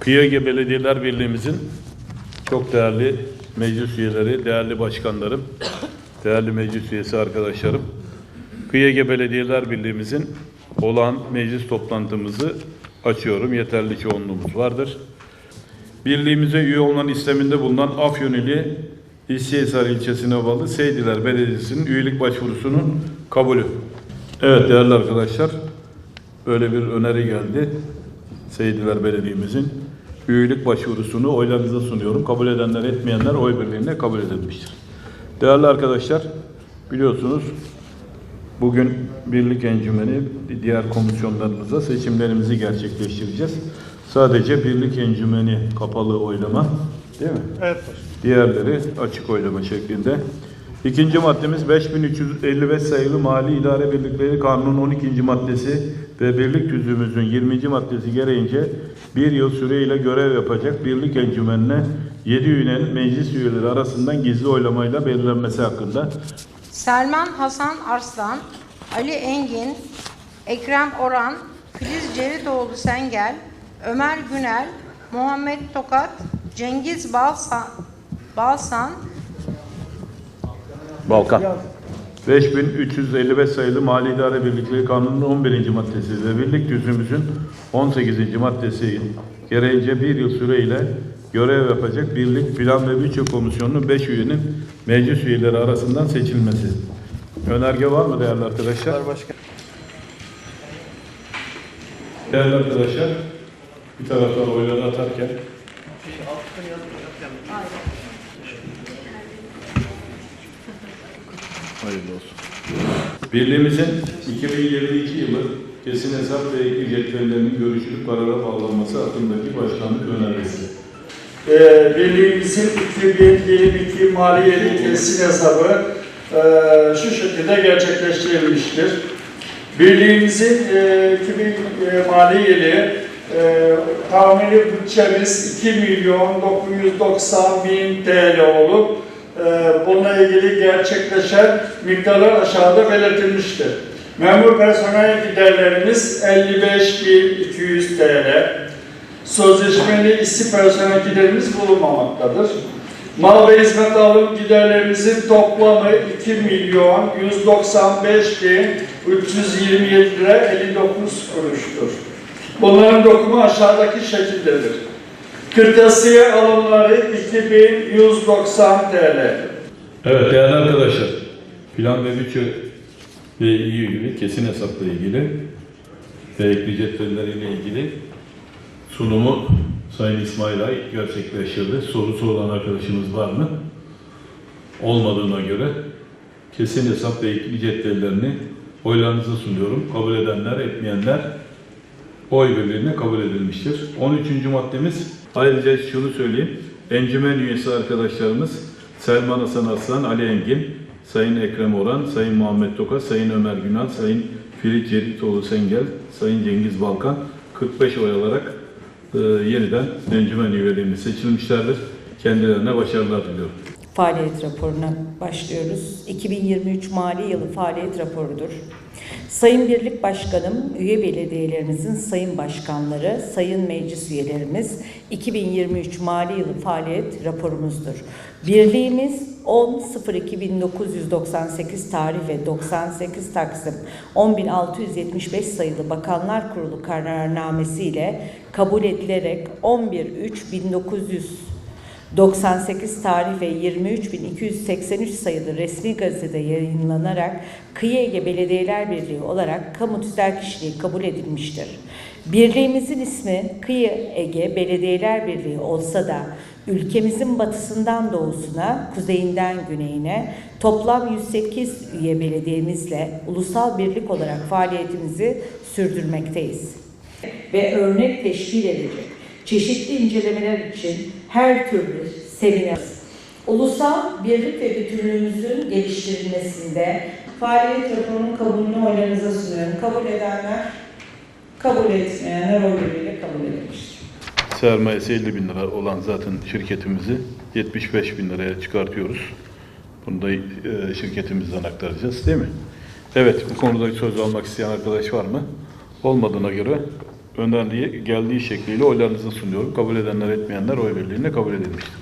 Kıyıge Belediyeler Birliğimizin çok değerli meclis üyeleri, değerli başkanlarım, değerli meclis üyesi arkadaşlarım. Kıyıge Belediyeler Birliğimizin olağan meclis toplantımızı açıyorum. Yeterli çoğunluğumuz vardır. Birliğimize üye olmanın isteminde bulunan Afyonili İstihisar ilçesine bağlı Seydiler Belediyesi'nin üyelik başvurusunun kabulü. Evet değerli arkadaşlar, böyle bir öneri geldi. Seydiler Belediye'mizin üyelik başvurusunu oylarınıza sunuyorum. Kabul edenler etmeyenler oy birliğine kabul edilmiştir. Değerli arkadaşlar, biliyorsunuz bugün Birlik Encümeni diğer komisyonlarımızda seçimlerimizi gerçekleştireceğiz. Sadece Birlik Encümeni kapalı oylama değil mi? Evet. Diğerleri açık oylama şeklinde. İkinci maddemiz 5355 sayılı Mali İdare Birlikleri Kanunun 12. maddesi ve birlik tüzüğümüzün 20. maddesi gereğince bir yıl süreyle görev yapacak birlik encümenine 7 üyenin meclis üyeleri arasından gizli oylamayla belirlenmesi hakkında Selman Hasan Arslan, Ali Engin, Ekrem Oran, Filiz Ceritoğlu Sengel, Ömer Günel, Muhammed Tokat, Cengiz Balsan, Balsan Balkan. 5355 sayılı Mali İdare Birlikleri Kanunu'nun 11. maddesi ve birlik tüzüğümüzün 18. maddesi gereğince bir yıl süreyle görev yapacak Birlik Plan ve Bütçe Komisyonu'nun 5 üyenin meclis üyeleri arasından seçilmesi. Önerge var mı değerli arkadaşlar? Başkan. Değerli arkadaşlar, bir taraftan oyları atarken Hayırlı olsun. Birliğimizin 2022 yılı kesin hesap ve ekli cetvellerinin görüşülüp karara bağlanması hakkındaki başkanlık önergesi. Ee, Birliğimizin 2022 maliyeli kesin hesabı e, şu şekilde gerçekleştirilmiştir. Birliğimizin e, 2000 e, maliyeli e, tahmini bütçemiz 2 milyon 990 bin TL olup bununla ilgili gerçekleşen miktarlar aşağıda belirtilmiştir. Memur personel giderlerimiz 55.200 TL. Sözleşmeli işçi personel giderimiz bulunmamaktadır. Mal ve hizmet alım giderlerimizin toplamı 2 milyon 195 bin 327 lira 59 kuruştur. Bunların dokumu aşağıdaki şekildedir. Kırtasiye alımları 2190 TL. Evet değerli arkadaşlar, plan ve bütçe ile ilgili, kesin hesapla ilgili ve ekli cetvelleriyle ilgili sunumu Sayın İsmail Ay gerçekleştirdi. Sorusu olan arkadaşımız var mı? Olmadığına göre kesin hesap ve ekli cetvellerini oylarınıza sunuyorum. Kabul edenler, etmeyenler oy birliğine kabul edilmiştir. 13. maddemiz ayrıca şunu söyleyeyim. Encümen üyesi arkadaşlarımız Selman Hasan Arslan, Ali Engin, Sayın Ekrem Orhan, Sayın Muhammed Toka, Sayın Ömer Günal, Sayın Ferit Ceritoğlu Sengel, Sayın Cengiz Balkan 45 oy alarak e, yeniden encümen üyeliğine seçilmişlerdir. Kendilerine başarılar diliyorum. Faaliyet raporuna başlıyoruz. 2023 mali yılı faaliyet raporudur. Sayın Birlik Başkanım, üye belediyelerimizin sayın başkanları, sayın meclis üyelerimiz 2023 mali yılı faaliyet raporumuzdur. Birliğimiz 10.02.1998 tarih ve 98 Taksim 10.675 sayılı Bakanlar Kurulu kararnamesi ile kabul edilerek 11.3.1900 98 tarih ve 23.283 sayılı resmi gazetede yayınlanarak Kıyı Ege Belediyeler Birliği olarak kamu tüzel kişiliği kabul edilmiştir. Birliğimizin ismi Kıyı Ege Belediyeler Birliği olsa da ülkemizin batısından doğusuna, kuzeyinden güneyine toplam 108 üye belediyemizle ulusal birlik olarak faaliyetimizi sürdürmekteyiz ve örnek teşkil edecek çeşitli incelemeler için her türlü semineriz. Ulusal birlik ve bütünlüğümüzün geliştirilmesinde faaliyet raporunun kabulünü oylarınıza sunuyorum. Kabul edenler, kabul etmeyenler oy birliğiyle kabul edilmiştir. Sermayesi 50 bin lira olan zaten şirketimizi 75 bin liraya çıkartıyoruz. Bunu da e, şirketimizden aktaracağız değil mi? Evet bu konuda söz almak isteyen arkadaş var mı? Olmadığına göre önerdiği geldiği şekliyle oylarınızı sunuyorum. Kabul edenler etmeyenler oy birliğiyle kabul edilmiştir.